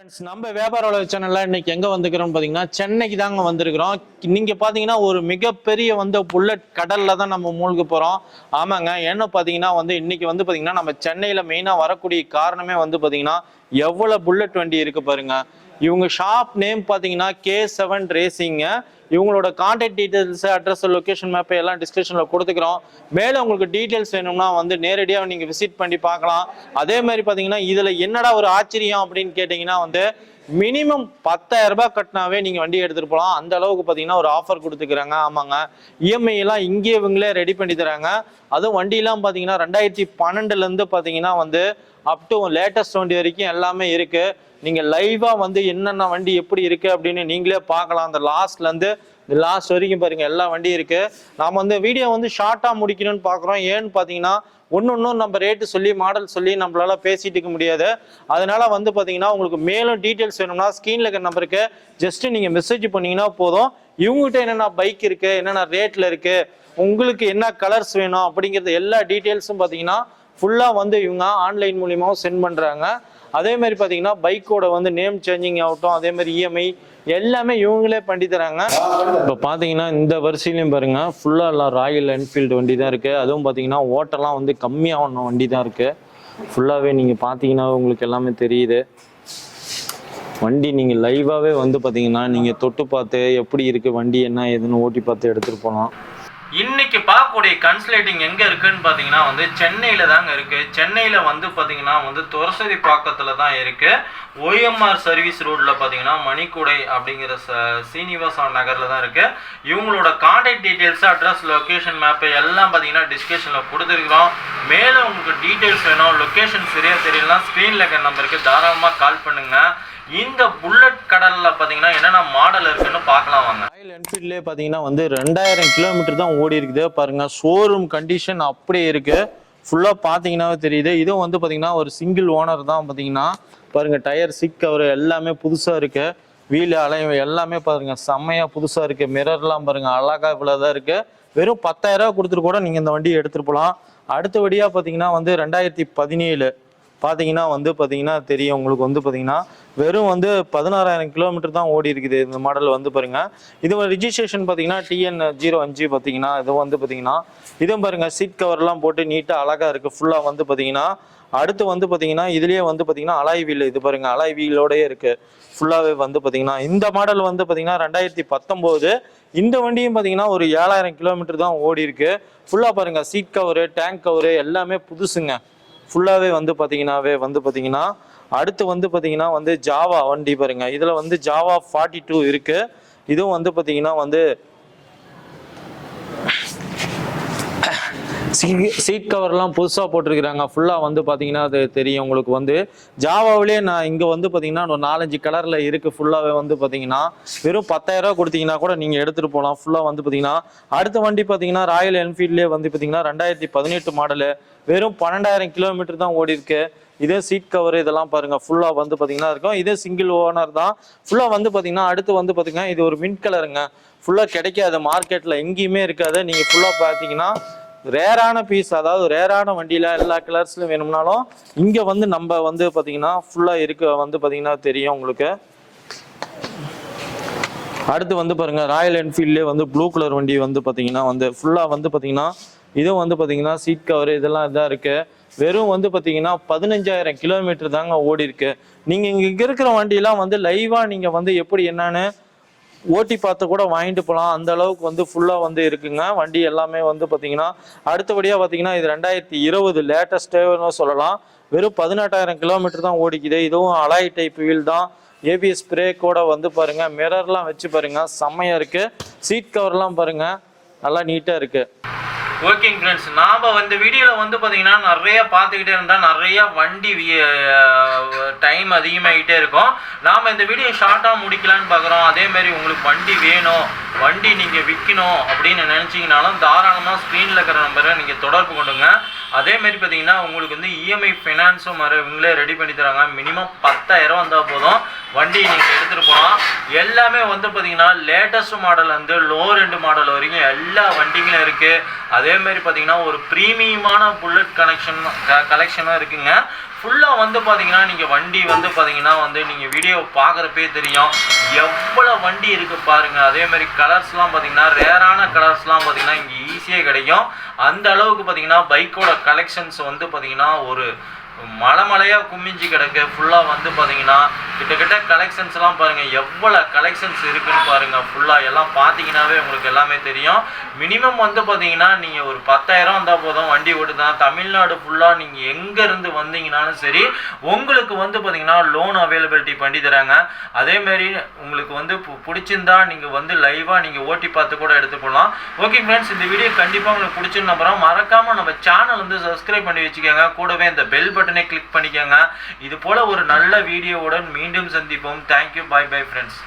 Friends நம்ம வியாபார உலக சேனலில் இன்னைக்கு எங்கே வந்துக்கிறோம் பார்த்தீங்கன்னா சென்னைக்கு தாங்க வந்திருக்கிறோம். நீங்கள் பார்த்தீங்கன்னா ஒரு மிகப்பெரிய வந்து புல்லட் கடல்ல தான் நம்ம மூழ்க போகிறோம் ஆமாங்க என்ன பார்த்தீங்கன்னா வந்து இன்றைக்கி வந்து பார்த்தீங்கன்னா நம்ம சென்னையில் மெயினாக வரக்கூடிய காரணமே வந்து பார்த்தீங்கன்னா எவ்வளோ புல்லட் வண்டி இருக்குது பாருங்க. இவங்க ஷாப் நேம் பார்த்தீங்கன்னா கே செவன் ரேசிங்க இவங்களோட கான்டாக்ட் டீட்டெயில்ஸு அட்ரஸ் லொக்கேஷன் மேப்பை எல்லாம் டிஸ்கிரிப்ஷனில் கொடுத்துக்கிறோம். மேலே உங்களுக்கு டீட்டெயில்ஸ் வேணும்னா வந்து நேரடியாக நீங்கள் விசிட் பண்ணி பார்க்கலாம். அதே மாதிரி பார்த்தீங்கன்னா இதில் என்னடா ஒரு ஆச்சரியம் அப்படின்னு கேட்டிங்கன்னா வந்து மினிமம் பத்தாயிரம் ரூபாய் கட்டினாவே நீங்கள் வண்டி எடுத்துகிட்டு போகலாம் அந்த அளவுக்கு பார்த்தீங்கன்னா ஒரு ஆஃபர் கொடுத்துக்கிறாங்க. ஆமாங்க. இஎம்ஐ எல்லாம் இங்கேயே இவங்களே ரெடி பண்ணி தராங்க. அதுவும் வண்டியெல்லாம் பார்த்தீங்கன்னா ரெண்டாயிரத்தி பன்னெண்டுலேருந்து பார்த்தீங்கன்னா வந்து அப் டு லேட்டஸ்ட் வண்டி வரைக்கும் எல்லாமே இருக்கு. நீங்க லைவா வந்து என்னென்ன வண்டி எப்படி இருக்கு அப்படின்னு நீங்களே பார்க்கலாம். அந்த லாஸ்ட்ல இருந்து லாஸ்ட் வரைக்கும் பாருங்க எல்லா வண்டியும் இருக்கு. நாம வந்து வீடியோ வந்து ஷார்ட்டா முடிக்கணும்னு பாக்குறோம். ஏன்னு பாத்தீங்கன்னா ஒன்று ஒன்றும் நம்ம ரேட்டு சொல்லி மாடல் சொல்லி நம்மளால பேசிட்டு இருக்க முடியாது. அதனால வந்து பாத்தீங்கன்னா உங்களுக்கு மேலும் டீட்டெயில்ஸ் வேணும்னா ஸ்க்ரீனில் இருக்கிற நம்பருக்கு ஜஸ்ட் நீங்க மெசேஜ் பண்ணீங்கன்னா போதும். இவங்ககிட்ட என்னென்ன பைக் இருக்கு என்னென்ன ரேட்ல இருக்கு உங்களுக்கு என்ன கலர்ஸ் வேணும் அப்படிங்கிறது எல்லா டீட்டெயில்ஸும் பாத்தீங்கன்னா ஃபுல்லாக வந்து இவங்க ஆன்லைன் மூலியமாகவும் சென்ட் பண்ணுறாங்க அதே மாதிரி பார்த்தீங்கன்னா பைக்கோட வந்து நேம் சேஞ்சிங் ஆகட்டும் அதே மாதிரி இஎம்ஐ எல்லாமே இவங்களே பண்ணி தராங்க. இப்போ பார்த்தீங்கன்னா இந்த வரிசையிலையும் பாருங்க ஃபுல்லாக எல்லாம் ராயல் என்ஃபீல்டு வண்டி தான் இருக்குது அதுவும் பார்த்தீங்கன்னா ஓட்டெல்லாம் வந்து கம்மியான வண்டி தான் இருக்குது ஃபுல்லாகவே நீங்கள் பார்த்தீங்கன்னா உங்களுக்கு எல்லாமே தெரியுது. வண்டி நீங்கள் லைவாகவே வந்து பார்த்தீங்கன்னா நீங்கள் தொட்டு பார்த்து எப்படி இருக்குது வண்டி என்ன ஏதுன்னு ஓட்டி பார்த்து எடுத்துகிட்டு போகலாம். இன்னைக்கு பார்க்கக்கூடிய கன்சல்டிங் எங்கே இருக்குன்னு பார்த்தீங்கன்னா வந்து சென்னையில் தாங்க இருக்குது சென்னையில் வந்து பார்த்தீங்கன்னா வந்து துரசதி பாக்கத்தில் தான் இருக்குது ஓஎம்ஆர் சர்வீஸ் ரோட்டில் பார்த்தீங்கன்னா மணிக்கூடை அப்படிங்கிற ச- சீனிவாசா நகரில் தான் இருக்குது இவங்களோட contact details address location map எல்லாம் பார்த்தீங்கன்னா டிஸ்கிரிப்ஷனில் கொடுத்துருக்குறோம். மேலும் உங்களுக்கு டீட்டெயில்ஸ் வேணும். லொக்கேஷன் சரியாக தெரியலனா ஸ்க்ரீனில் இருக்கிற நம்பருக்கு தாராளமாக கால் பண்ணுங்கள் இந்த புல்லட் கடலில் பார்த்தீங்கன்னா என்னென்ன மாடல் இருக்குன்னு பார்க்கலாம் வாங்க. ராயல் என்ஃபீல்ட்லேயே பார்த்தீங்கன்னா வந்து ரெண்டாயிரம் கிலோமீட்டர் தான் ஓடி இருக்குது. பாருங்க ஷோரூம் கண்டிஷன் அப்படியே இருக்கு. ஃபுல்லாக பார்த்தீங்கன்னாவே தெரியுது. இதுவும் வந்து பார்த்தீங்கன்னா ஒரு சிங்கிள் ஓனர் தான் பார்த்தீங்கன்னா பாருங்க டயர் சிக் கவர் எல்லாமே புதுசாக இருக்கு. வீல் அலையும் எல்லாமே பாருங்க செம்மையாக புதுசாக இருக்கு. மிரர்லாம் பாருங்க அழகா இவ்வளோதான் இருக்கு. வெறும் பத்தாயிரரூவா கொடுத்துட்டு கூட நீங்கள் இந்த வண்டியை எடுத்துகிட்டு போகலாம் அடுத்தபடியாக பார்த்தீங்கன்னா வந்து ரெண்டாயிரத்தி பதினேழு. பார்த்தீங்கன்னா வந்து பார்த்தீங்கன்னா தெரியும். உங்களுக்கு வந்து பார்த்தீங்கன்னா வெறும் வந்து பதினாறாயிரம் கிலோமீட்டர் தான் ஓடி இருக்குது இந்த மாடல் வந்து பாருங்கள் இது ரிஜிஸ்ட்ரேஷன் பார்த்தீங்கன்னா டிஎன் ஜீரோ அஞ்சு பார்த்தீங்கன்னா இது வந்து பார்த்தீங்கன்னா இதுவும் பாருங்கள் சீட் கவர்லாம் போட்டு நீட்டாக அழகாக இருக்குது ஃபுல்லாக வந்து பார்த்தீங்கன்னா அடுத்து வந்து பார்த்தீங்கன்னா இதுலேயே வந்து பார்த்தீங்கன்னா அலாய் வீல் இது பாருங்க அலாய் வீலோடயே இருக்குது ஃபுல்லாகவே வந்து பார்த்தீங்கன்னா இந்த மாடல் வந்து பார்த்தீங்கன்னா ரெண்டாயிரத்தி பத்தொம்போது இந்த வண்டியும் பார்த்தீங்கன்னா ஒரு ஏழாயிரம் கிலோமீட்டர் தான் ஓடி இருக்கு. ஃபுல்லாக பாருங்க சீட் கவரு டேங்க் கவரு எல்லாமே புதுசுங்க. ஃபுல்லாகவே வந்து பார்த்தீங்கன்னாவே வந்து பார்த்தீங்கன்னா அடுத்து வந்து பார்த்தீங்கன்னா வந்து ஜாவா வண்டி பாருங்க. இதில் வந்து ஜாவா ஃபார்ட்டி டூ இருக்குது இதுவும் வந்து பார்த்தீங்கன்னா வந்து சீட் கவர்லாம் புதுசாக போட்டிருக்கிறாங்க. ஃபுல்லாக வந்து பார்த்தீங்கன்னா அது தெரியும் உங்களுக்கு வந்து. ஜாவாவிலே நான் இங்கே வந்து பார்த்தீங்கன்னா ஒரு நாலஞ்சு கலரில் இருக்குது ஃபுல்லாகவே வந்து பார்த்தீங்கன்னா வெறும் பத்தாயிரரூவா கொடுத்தீங்கன்னா கூட நீங்கள் எடுத்துகிட்டு போகலாம் ஃபுல்லாக வந்து பார்த்தீங்கன்னா அடுத்த வண்டி பார்த்தீங்கன்னா ராயல் என்ஃபீல்ட்லேயே வந்து பார்த்தீங்கன்னா ரெண்டாயிரத்தி பதினெட்டு மாடலு வெறும் பன்னெண்டாயிரம் கிலோமீட்டர் தான் ஓடி இருக்கு. இதே சீட் கவர் இதெல்லாம் பாருங்க. ஃபுல்லாக வந்து பார்த்தீங்கன்னா இருக்கும். இதே சிங்கிள் ஓனர் தான். ஃபுல்லாக வந்து பார்த்தீங்கன்னா அடுத்து வந்து பார்த்தீங்கன்னா இது ஒரு மின் கலருங்க ஃபுல்லாக கிடைக்காது. மார்க்கெட்டில் எங்கேயுமே இருக்காது. நீங்கள் ஃபுல்லாக பார்த்தீங்கன்னா ரேரான பீஸ் அதாவது ரேரான வண்டியில் எல்லா கலர்ஸ்லையும் வேணும்னாலும் இங்கே வந்து நம்ம வந்து பார்த்தீங்கன்னா ஃபுல்லாக இருக்க வந்து பார்த்தீங்கன்னா தெரியும் உங்களுக்கு. அடுத்து வந்து பாருங்கள் ராயல் என்ஃபீல்ட்லேயே வந்து ப்ளூ கலர் வண்டி வந்து பார்த்தீங்கன்னா வந்து ஃபுல்லாக வந்து பார்த்தீங்கன்னா இதுவும் வந்து பார்த்தீங்கன்னா சீட் கவர் இதெல்லாம் இதாக இருக்குது வெறும் வந்து பார்த்தீங்கன்னா பதினஞ்சாயிரம் கிலோமீட்டர் தாங்க ஓடி இருக்கு நீங்கள் இங்கே இருக்கிற வண்டியெல்லாம் வந்து லைவாக நீங்கள் வந்து எப்படி என்னன்னு ஓட்டி பார்த்து கூட வாங்கிட்டு போகலாம் அந்த அளவுக்கு வந்து ஃபுல்லாக வந்து இருக்குங்க. வண்டி எல்லாமே வந்து பார்த்தீங்கன்னா அடுத்தபடியாக பார்த்தீங்கன்னா இது ரெண்டாயிரத்தி இருபது லேட்டஸ்ட்டேன்னு சொல்லலாம். வெறும் பதினெட்டாயிரம் கிலோமீட்டர் தான் ஓடிக்குது. இதுவும் அலாய் டைப் வீல் தான். ஏபிஎஸ் பிரேக்கோட வந்து பாருங்க. மிரர்லாம் வச்சு பாருங்க. செம்மையா இருக்கு. சீட் கவர்லாம் பாருங்க. நல்லா நீட்டாக இருக்குது ஓகேங்க ஃப்ரெண்ட்ஸ் நாம் வந்து வீடியோவில் வந்து பார்த்தீங்கன்னா நிறைய பார்த்துக்கிட்டே இருந்தால் நிறைய வண்டி டைம் அதிகமாகிட்டே இருக்கும். நாம் இந்த வீடியோ ஷார்ட்டாக முடிக்கலான்னு பார்க்குறோம் அதேமாரி உங்களுக்கு வண்டி வேணும் வண்டி நீங்கள் விற்கணும் அப்படின்னு நினச்சிங்கனாலும் தாராளமாக ஸ்க்ரீனில் இருக்கிற நம்பரை நீங்கள் தொடர்பு கொண்டுங்க. அதேமாரி பார்த்தீங்கன்னா உங்களுக்கு வந்து இஎம்ஐ ஃபினான்ஸும் மறு இவங்களே ரெடி பண்ணி தராங்க. மினிமம் பத்தாயிரம் வந்தால் போதும். வண்டி நீங்கள் எடுத்துகிட்டு போகலாம் எல்லாமே வந்து பார்த்தீங்கன்னா லேட்டஸ்ட் மாடல் வந்து லோ ரெண்டு மாடல் வரைக்கும் எல்லா வண்டிங்களும் இருக்குது அதே மாதிரி பார்த்தீங்கன்னா ஒரு ப்ரீமியமான புல்லட் கனெக்ஷன் கலெக்ஷனும் இருக்குங்க. ஃபுல்லாக வந்து பார்த்தீங்கன்னா நீங்கள் வண்டி வந்து பார்த்தீங்கன்னா வந்து நீங்கள் வீடியோ பார்க்குறப்பே தெரியும். எவ்வளோ வண்டி இருக்குது பாருங்கள் அதேமாரி கலர்ஸ்லாம் பார்த்தீங்கன்னா ரேரான கலர்ஸ்லாம் பார்த்தீங்கன்னா இங்கே ஈஸியாக கிடைக்கும். அந்த அளவுக்கு பார்த்தீங்கன்னா பைக்கோட கலெக்ஷன்ஸ் வந்து பார்த்தீங்கன்னா ஒரு மலை மலையாக குமிஞ்சு கிடக்கு. ஃபுல்லாக வந்து பார்த்தீங்கன்னா கிட்டத்தட்ட கலெக்ஷன்ஸ்லாம் பாருங்கள் எவ்வளோ கலெக்ஷன்ஸ் இருக்குன்னு பாருங்கள் ஃபுல்லாக எல்லாம் பார்த்தீங்கன்னாவே உங்களுக்கு எல்லாமே தெரியும். மினிமம் வந்து பார்த்தீங்கன்னா நீங்கள் ஒரு பத்தாயிரம் வந்தால் போதும். வண்டி ஓட்டுதான் தமிழ்நாடு ஃபுல்லாக நீங்கள் எங்கேருந்து வந்தீங்கனாலும் சரி உங்களுக்கு வந்து பார்த்தீங்கன்னா லோன் அவைலபிலிட்டி பண்ணி தராங்க. அதேமாரி உங்களுக்கு வந்து பு- பிடிச்சிருந்தா நீங்கள் வந்து லைவாக நீங்கள் ஓட்டி பார்த்து கூட எடுத்து போகலாம் ஓகே ஃப்ரெண்ட்ஸ் இந்த வீடியோ கண்டிப்பாக உங்களுக்கு பிடிச்சிருந்த அப்புறம் மறக்காமல் நம்ம சேனல் வந்து சப்ஸ்கிரைப் பண்ணி வச்சுக்கோங்க. கூடவே இந்த பெல் பட்டன் கிளிக் பண்ணிக்கோங்க. இது போல் ஒரு நல்ல வீடியோவுடன் மீண்டும் சந்திப்போம். Thank you bye bye friends